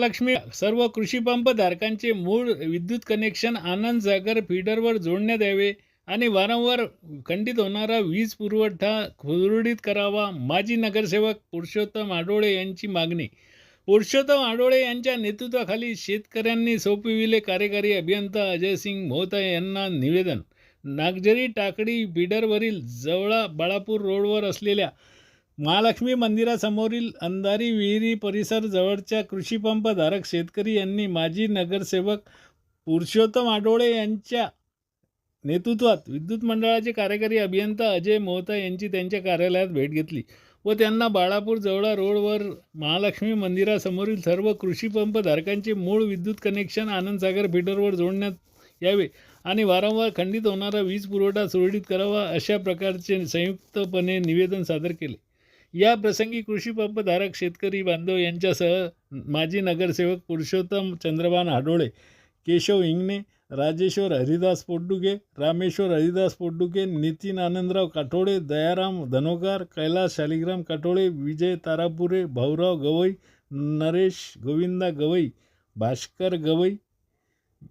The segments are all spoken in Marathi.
लक्ष्मी सर्व कृषीपंप धारकांचे मूळ विद्युत कनेक्शन आनंद सागर फीडरवर जोडण्यात यावे आणि वारंवार खंडित होणारा वीज पुरवठा सुरळीत करावा. माजी नगरसेवक पुरुषोत्तम आडोळे यांची मागणी. पुरुषोत्तम आडोळे यांच्या नेतृत्वाखाली शेतकऱ्यांनी सोपविले कार्यकारी अभियंता अजयसिंग मोहता यांना निवेदन. नागझरी टाकडी बिडरवरील जवळा बाळापूर रोडवर असलेल्या महालक्ष्मी मंदिरासमोरील अंधारी विहिरी परिसर जवळच्या कृषीपंपधारक शेतकरी यांनी माजी नगरसेवक पुरुषोत्तम आडोळे यांच्या नेतृत्वात विद्युत मंडळाचे कार्यकारी अभियंता अजय मोहता यांची त्यांच्या कार्यालयात भेट घेतली व त्यांना बाळापूर जवळा रोडवर महालक्ष्मी मंदिरासमोरील सर्व कृषीपंपधारकांचे धारकांचे मूळ विद्युत कनेक्शन आनंदसागर फिटरवर जोडण्यात यावे आणि वारंवार खंडित होणारा वीज पुरवठा सुरळीत करावा अशा प्रकारचे संयुक्तपणे निवेदन सादर केले. या प्रसंगी कृषी पंपधारक शेतकरी बांधव यांच्यासह माजी नगरसेवक पुरुषोत्तम चंद्रभान हाडोळे केशव इंगणे राजेश्वर हरिदास पोटडुके रामेश्वर हरिदास पोटडुके नितीन आनंदराव काठोडे दयाराम धनोकार कैलास शालिग्राम काठोळे विजय तारापुरे भाऊराव गवई नरेश गोविंदा गवई भास्कर गवई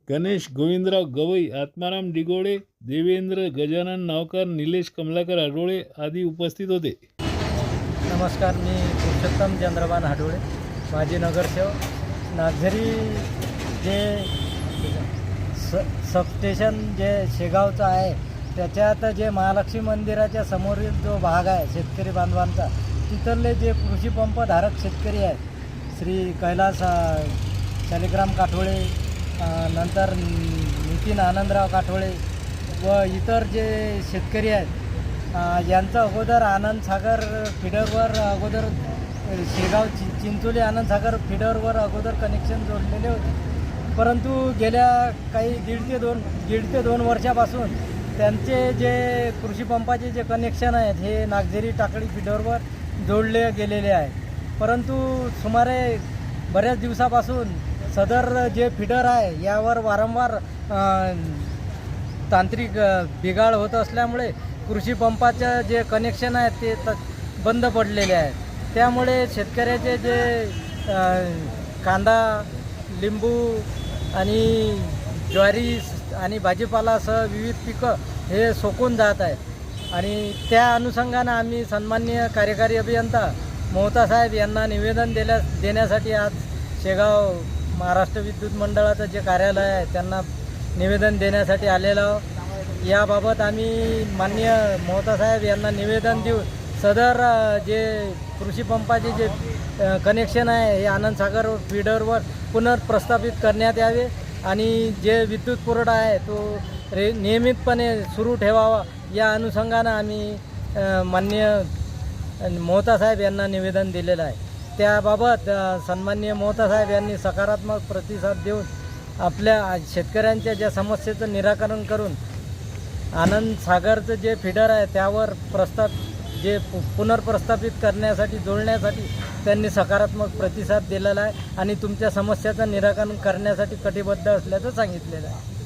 गणेश गोविंदराव गवई आत्माराम डिगोळे देवेंद्र गजानन नावकर निलेश कमलाकर आडोळे आदी उपस्थित होते. नमस्कार मी पुरुषोत्तम चंद्रबान हाडोळे माजी नगरसेवक. नागझरी जे स सबस्टेशन जे शेगावचं आहे त्याच्यात जे महालक्ष्मी मंदिराच्या समोरील जो भाग आहे शेतकरी बांधवांचा तिथले जे कृषीपंपधारक शेतकरी आहेत श्री कैलास शालिग्राम काठोळे नंतर नितीन आनंदराव काठोळे व इतर जे शेतकरी आहेत यांचं अगोदर आनंद सागर फिडरवर अगोदर शेगाव चि चिंचोली आनंद सागर फिडरवर अगोदर कनेक्शन जोडलेले होते. परंतु गेल्या काही दीड ते दोन दीड ते दोन वर्षापासून त्यांचे जे कृषी पंपाचे जे कनेक्शन आहेत हे नागझरी टाकळी फिडरवर जोडले गेलेले आहे. परंतु सुमारे बऱ्याच दिवसापासून सदर जे फिडर आहे यावर वारंवार तांत्रिक बिघाड होत असल्यामुळे कृषी पंपाचं जे कनेक्शन आहेत ते त बंद पडलेले आहेत. त्यामुळे शेतकऱ्याचे जे कांदा लिंबू आणि ज्वारी आणि भाजीपालासह विविध पिकं हे सोकून जात आहेत. आणि त्या अनुषंगानं आम्ही सन्माननीय कार्यकारी अभियंता मोहता साहेब यांना निवेदन दिल्या देण्यासाठी आज शेगाव महाराष्ट्र विद्युत मंडळाचं जे कार्यालय आहे त्यांना निवेदन देण्यासाठी आलेलो आहोत. याबाबत आम्ही मान्य मोहतासाहेब यांना निवेदन देऊन सदर जे कृषी पंपाचे जे कनेक्शन आहे हे आनंदसागर फीडरवर पुनर्प्रस्थापित करण्यात यावे आणि जे विद्युत पुरवठा आहे तो रे नियमितपणे सुरू ठेवावा. या अनुषंगानं आम्ही मान्य मोहतासाहेब साहेब यांना निवेदन दिलेलं आहे. त्याबाबत सन्मान्य सन्माननीय साहेब यांनी सकारात्मक प्रतिसाद देऊन आपल्या शेतकऱ्यांच्या ज्या समस्येचं निराकरण करून आनंद सागरचं जे फिडर आहे त्यावर प्रस्ताप जे पु पुनर्प्रस्थापित करण्यासाठी जोडण्यासाठी त्यांनी सकारात्मक प्रतिसाद दिलेला आहे आणि तुमच्या समस्याचं निराकरण करण्यासाठी कटिबद्ध असल्याचं सांगितलेलं आहे.